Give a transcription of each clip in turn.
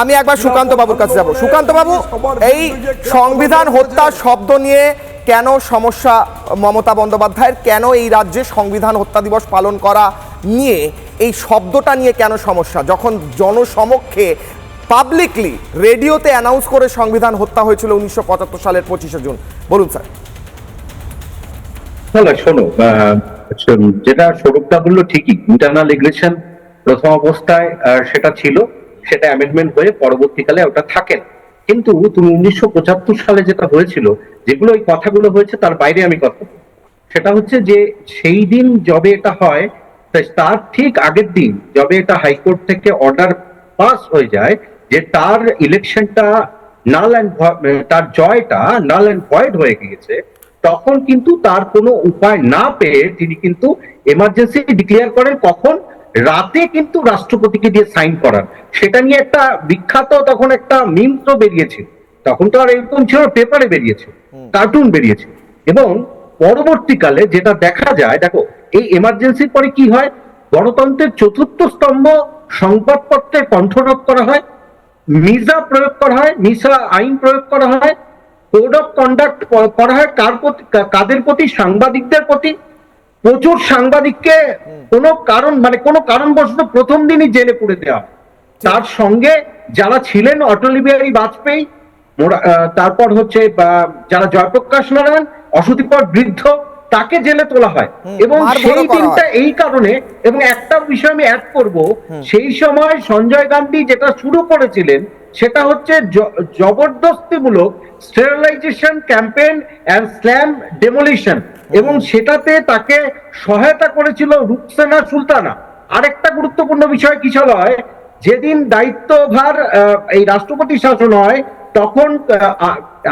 আমি একবার সুকান্ত বাবুর কাছে যাব। সুকান্ত বাবু এই সংবিধান হত্যা শব্দ নিয়ে কেন সমস্যা মমতা বন্দ্যোপাধ্যায়ের কেন এই রাজ্যে সংবিধান হত্যা দিবস পালন করা নিয়ে এই শব্দটা নিয়ে কেন সমস্যা? যখন জনসমক্ষে পাবলিকলি রেডিওতে অ্যানাউন্স করে সংবিধান হত্যা হয়েছিল উনিশশো পঁচাত্তর সালের পঁচিশে জুন। বলুন স্যার। শোনো শোন, যেটা স্বরূপটা বলল ঠিকই ইন্টারনাল রেগুলেশন প্রথম অবস্থায় সেটা ছিল। সেটা অ্যামেন্ডমেন্ট হয়ে পরবর্তীকালে ওটা থাকে না। কিন্তু তুমি উনিশশো পঁচাত্তর সালে যেটা হয়েছিল, যেগুলো ওই কথাগুলো হয়েছে, তার বাইরে আমি কথা সেটা হচ্ছে যে সেই দিন যবে এটা হয় তার ঠিক আগের দিন যবে এটা হাইকোর্ট থেকে অর্ডার পাস হয়ে যায়, যে তার ইলেকশনটা নাল অ্যান্ড তার জয়টা নাল অ্যান্ড ভয়েড হয়ে গিয়েছে, তখন কিন্তু তার কোনো উপায় না পেয়ে তিনি কিন্তু এমার্জেন্সি ডিক্লেয়ার করেন কখন? রাতে কিন্তু রাষ্ট্রপতিকে দিয়ে সাইন করান। সেটা নিয়ে একটা বিখ্যাত তখন একটা মিমস তো বেরিয়েছিল তখন তো আর এরকম ছিল পেপারে বেরিয়েছে কার্টুন বেরিয়েছে। এবং পরবর্তীকালে যেটা দেখা যায় দেখো এই এমার্জেন্সির পরে কি হয়? গণতন্ত্রের চতুর্থ স্তম্ভ সংবাদপত্রে কণ্ঠরোধ করা হয় মিসা প্রয়োগ করা হয় মিসা আইন প্রয়োগ করা হয় কোড অফ কন্ডাক্ট করা হয় কার প্রতি কাদের প্রতি? সাংবাদিকদের প্রতি। প্রচুর সাংবাদিককে কোনো কারণ মানে কোনো কারণবশত প্রথম দিনই জেলে পুড়ে দেওয়া। তার সঙ্গে যারা ছিলেন অটল বিহারী বাজপেয়ী তারপর হচ্ছে যারা জয়প্রকাশ নারায়ণ অসতিপর বৃদ্ধ তাকে জেলে তোলা হয়। এবং সেই দিনটা এই কারণে এবং একটা বিষয় আমি অ্যাড করব সেই সময় সঞ্জয় গান্ধী যেটা শুরু করেছিলেন সেটা হচ্ছে জবরদস্তিমূলক sterilisation campaign and slum demolition এবং সেটাতে তাকে সহায়তা করেছিল রুকসেনা সুলতানা। আরেকটা গুরুত্বপূর্ণ বিষয় কি ছিল হয় যেদিন দায়িত্বভার এই রাষ্ট্রপতি শাসন হয় তখন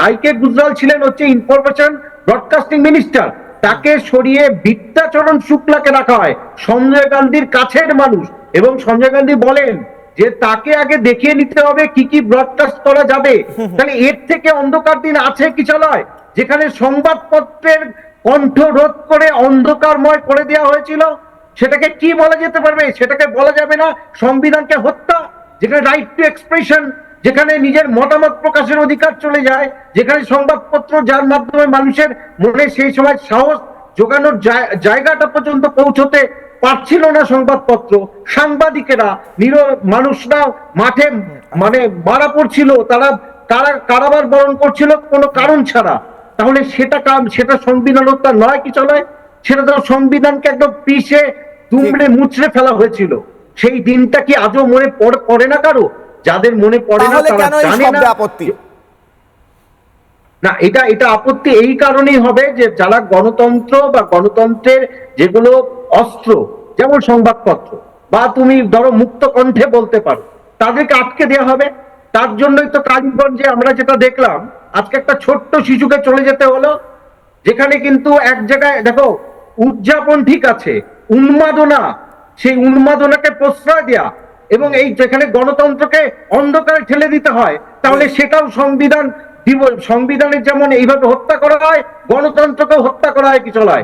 আই কে গুজরাল ছিলেন হচ্ছে ইনফরমেশন ব্রডকাস্টিং মিনিস্টার তাকে সরিয়ে বিদ্যাচরণ শুক্লাকে রাখা হয়। সঞ্জয় গান্ধীর কাছের মানুষ। এবং সঞ্জয় গান্ধী বলেন যে তাকে আগে দেখিয়ে নিতে হবে কি কি ব্রডকাস্ট করা যাবে। তাহলে এর থেকে অন্ধকার দিন আছে কি চলায় যেখানে সংবাদপত্রের কণ্ঠ রোধ করে অন্ধকারময় করে দেওয়া হয়েছিল। সেটাকে কি বলা যেতে পারবে? সেটাকে বলা যাবে না সংবিধানকে হত্যা, যেখানে রাইট টু এক্সপ্রেশন যেখানে নিজের মতামত প্রকাশের অধিকার চলে যায়, যেখানে সংবাদপত্র যার মাধ্যমে মানুষের মনে সেই সময় সাহস যোগানোর জায়- জায়গাটা পর্যন্ত পৌঁছতে পারছিল না সংবাদপত্র। সাংবাদিকেরা, নির মানুষরা মাঠে মানে মারা পড়ছিল, তারা কারা কারাবার বরণ করছিল কোনো কারণ ছাড়া। তাহলে সেটা কাম সেটা সংবিধান হত্যা নয় কি চলায় সেটা তো সংবিধানকে একদম পিষে দুমড়ে মুচড়ে ফেলা হয়েছিল। সেই দিনটা কি আজও মনে পড়ে- পড়ে না কারও? যাদের মনে পড়ে না তারা জানে না। আপত্তি? না এটা এটা আপত্তি এই কারণেই হবে যে যারা গণতন্ত্র বা গণতন্ত্রের যেগুলো অস্ত্র যেমন সংবাদপত্র বা তুমি ধরো মুক্ত কণ্ঠে বলতে পারো তাদেরকে আটকে দেওয়া হবে। তার জন্যই তো কালীগঞ্জে আমরা যেটা দেখলাম আজকে একটা ছোট্ট শিশুকে চলে যেতে হলো যেখানে কিন্তু এক জায়গায় দেখো উদযাপন ঠিক আছে উন্মাদনা সেই উন্মাদনাকে প্রশ্রয় দেয়া এবং এই যেখানে গণতন্ত্রকে অন্ধকারে ঠেলে দিতে হয় তাহলে সেটাও সংবিধান সংবিধানের যেমন এইভাবে হত্যা করা হয় গণতন্ত্রকেও হত্যা করা হয় কি চলায়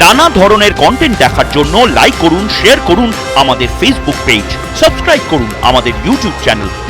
নানা ধরনের কন্টেন্ট দেখার জন্য লাইক করুন শেয়ার করুন আমাদের ফেসবুক পেজ সাবস্ক্রাইব করুন আমাদের ইউটিউব চ্যানেল